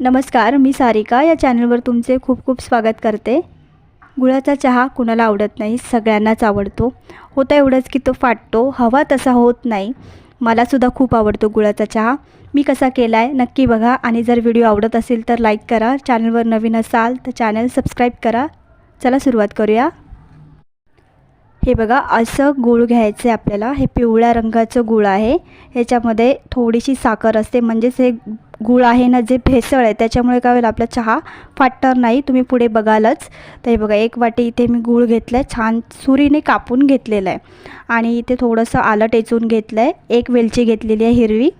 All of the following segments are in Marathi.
नमस्कार मी सारिका. या चॅनलवर तुमचे खूप खूप स्वागत करते. गुळाचा चहा कुणाला आवडत नाही सगळ्यांनाच आवडतो. होता एवढंच की तो फाटतो. हवा तसा होत नाही. मलासुद्धा खूप आवडतो गुळाचा चहा. मी कसा केला आहे नक्की बघा आणि जर व्हिडिओ आवडत असेल तर लाईक करा. चॅनलवर नवीन असाल तर चॅनल सबस्क्राईब करा. चला सुरुवात करूया. हे बघा असं गूळ घ्यायचं आहे आपल्याला. हे पिवळ्या रंगाचं गूळ आहे. ह्याच्यामध्ये थोडीशी साखर असते. म्हणजेच हे गूळ आहे ना जे भेसळ आहे त्याच्यामुळे काय होईल आपला चहा फाटणार नाही. तुम्ही पुढे बघालच. तर हे बघा एक वाटी इथे मी गूळ घेतलं आहे छान सुरीने कापून घेतलेलं आहे. आणि इथे थोडंसं आलं टेचून घेतलं आहे एक वेलची घेतलेली आहे हिरवी.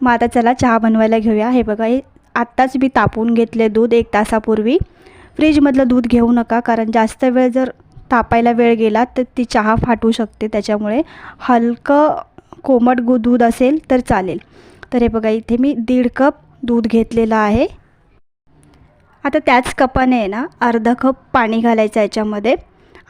मग आता चला चहा बनवायला घेऊया. हे बघा हे आत्ताच मी तापून घेतले दूध एक तासापूर्वी. फ्रीजमधलं दूध घेऊ नका कारण जास्त वेळ जर तापायला वेळ गेला तर ती चहा फाटू शकते. त्याच्यामुळे हलकं कोमट गु दूध असेल तर चालेल. तर हे बघा इथे मी दीड कप दूध घेतलेलं आहे. आता त्याच कपाने आहे ना अर्धा कप पाणी घालायचं याच्यामध्ये.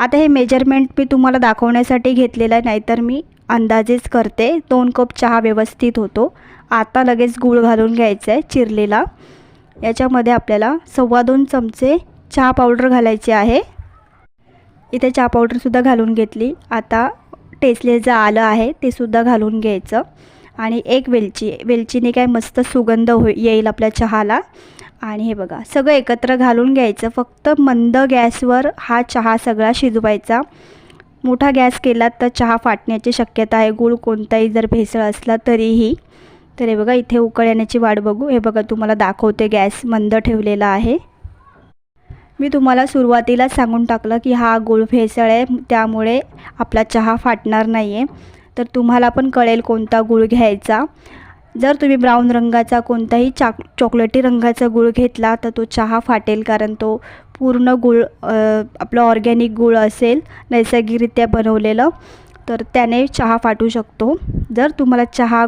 आता हे मेजरमेंट मी तुम्हाला दाखवण्यासाठी घेतलेलं आहे नाहीतर मी अंदाजेच करते. दोन कप चहा व्यवस्थित होतो. आता लगेच गूळ घालून घ्यायचं आहे चिरलेला. याच्यामध्ये आपल्याला सव्वा दोन चमचे चहा पावडर घालायची आहे. इथे चहा पावडरसुद्धा घालून घेतली. आता टेचलेलं आलं आहे ते सुद्धा घालून घ्यायचं. आणि एक वेलची वेलचीने काय मस्त सुगंध हो येईल आपल्या चहाला. आणि हे बघा सगळं एकत्र घालून घ्यायचं. फक्त मंद गॅसवर हा चहा सगळा शिजवायचा. मोठा गॅस केला तर चहा फाटण्याची शक्यता आहे. गूळ कोणताही जर भेसळ असला तरीही. तर हे बघा इथे उकळ येण्याची वाट बघू. हे बघा तुम्हाला दाखवते गॅस मंद ठेवलेला आहे. मी तुम्हाला सुरुवातीलाच सांगून टाकलं की हा गुळ भेसळ आहे त्यामुळे आपला चहा फाटणार नाही आहे तर तुम्हाला पण कळेल कोणता गुळ घ्यायचा. जर तुम्ही ब्राऊन रंगाचा कोणताही चाक चॉकलेटी रंगाचा गुळ घेतला तर तो चहा फाटेल कारण तो पूर्ण गूळ आपलं ऑर्गॅनिक गूळ असेल नैसर्गिकरित्या बनवलेलं तर त्याने चहा फाटू शकतो. जर तुम्हाला चहा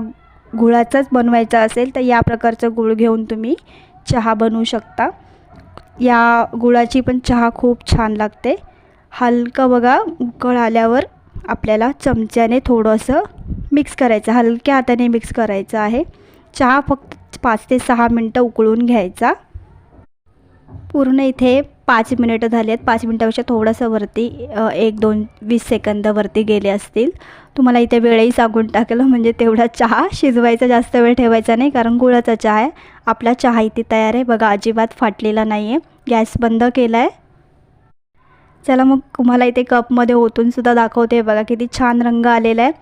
गुळाचाच बनवायचा असेल तर या प्रकारचं गूळ घेऊन तुम्ही चहा बनवू शकता. या गुळाची पण चहा खूप छान लागते. हलकं बघा उकळ आल्यावर आपल्याला चमच्याने थोडंसं मिक्स करायचं. हलक्या हाताने मिक्स करायचं आहे. चहा फक्त पाच ते सहा मिनटं उकळून घ्यायचा. पूर्ण इथे पाच मिनिटं झाली आहेत. पाच मिनिटापेक्षा थोडंसं वरती एक दोन वीस सेकंद वरती गेले असतील. तुम्हाला इथे वेळही सांगून टाकलं म्हणजे तेवढा चहा. शिजवायचा जास्त वेळ ठेवायचा नाही कारण गुळाचा चहा आहे. आपला चहा इथे तयार आहे. बघा अजिबात फाटलेला नाही आहे गॅस बंद केला आहे चला मग तुम्हाला इथे कपमध्ये ओतूनसुद्धा दाखवते. बघा किती छान रंग आलेला आहे.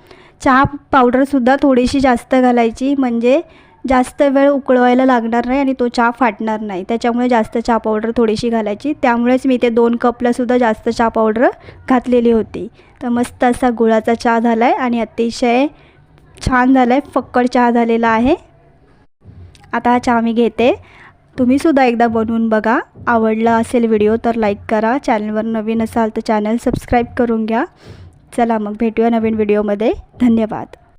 चहा पावडरसुद्धा थोडीशी जास्त घालायची म्हणजे जास्त वेळ उकळवायला लागणार नाही आणि तो चहा फाटणार नाही. त्याच्यामुळे जास्त चहा पावडर थोडीशी घालायची. त्यामुळेच मी ते दोन कपलासुद्धा जास्त चहा पावडर घातलेली होती. तर मस्त असा गुळाचा चहा झाला आहे आणि अतिशय छान झाला आहे फक्कड चहा झालेला आहे. आता हा चहा मी घेते. तुम्हीसुद्धा एकदा बनवून बघा. आवडला असेल व्हिडिओ तर लाईक करा. चॅनलवर नवीन असाल तर चॅनल सबस्क्राईब करून घ्या. चला मग भेटूया नवीन व्हिडिओमध्ये. धन्यवाद.